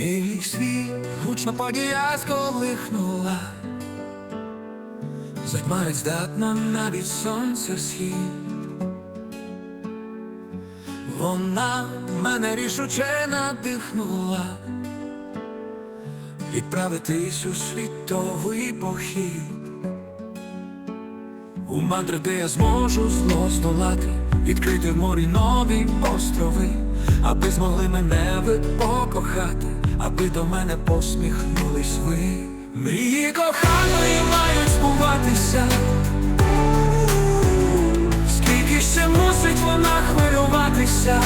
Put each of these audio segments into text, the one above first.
Мій світ гучно подія сколихнула, Затьмарить здатна навіть сонце схід. Вона мене рішуче надихнула. Відправитись у світовий похід. У мандри, де я зможу зло здолати. Відкрити в морі нові острови, аби змогли мене ви покохати, аби до мене посміхнулись ви. Мрії коханої мають збуватися. Скільки ще мусить вона хвилюватися?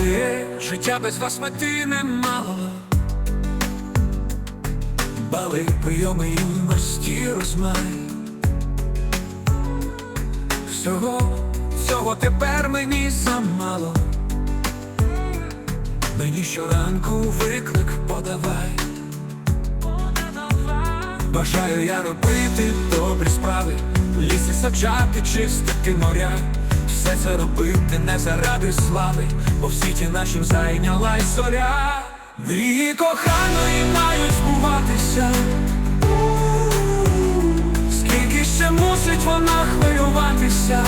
Моє життя без вас мети не мало. Бали, прийоми юності розмай. Всього, всього тепер мені замало. Мені щоранку виклик подавай. Бажаю я робити добрі справи, ліси саджати, чистити моря. Все це робити не заради слави, бо в світі нашим зайнялась зоря. Мрії коханої мають збуватися. Скільки ще мусить вона хвилюватися?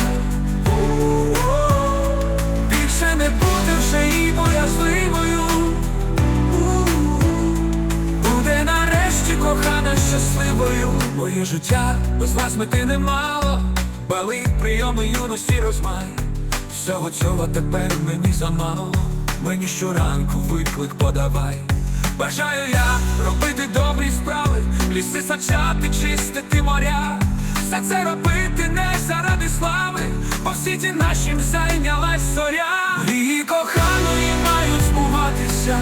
Більше не бути вже їй боязливою. Буде нарешті кохана щасливою. Моє життя без вас мети немало. Бали, прийоми юності розмай. Всього цього тепер мені замало. Мені щоранку виклик подавай. Бажаю я робити добрі справи, ліси саджати, чистити моря. Все це робити не заради слави, бо в світі нашим зайнялась зоря. Мрії коханої мають збуватися.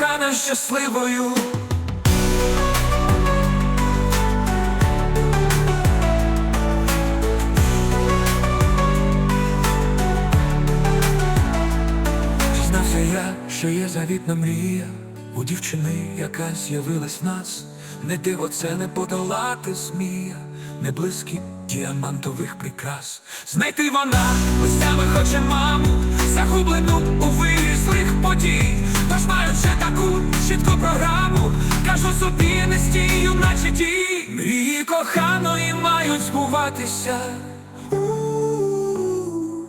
Кохана щасливою. Дізнався я, що є завітна мрія у дівчини, яка з'явилась в нас. Не диво це не подолати змія, не близькі діамантових прикрас. Знайти вона листями хоче маму, загублену у вирі подій. Тож чітку програму, кажу собі, не стію, наче ті. Мрії коханої мають збуватися.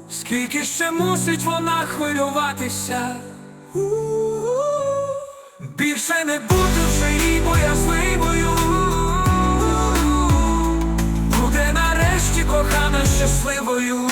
Скільки ще мусить вона хвилюватися? Більше не бути вже їй боязливою. Буде нарешті кохана щасливою.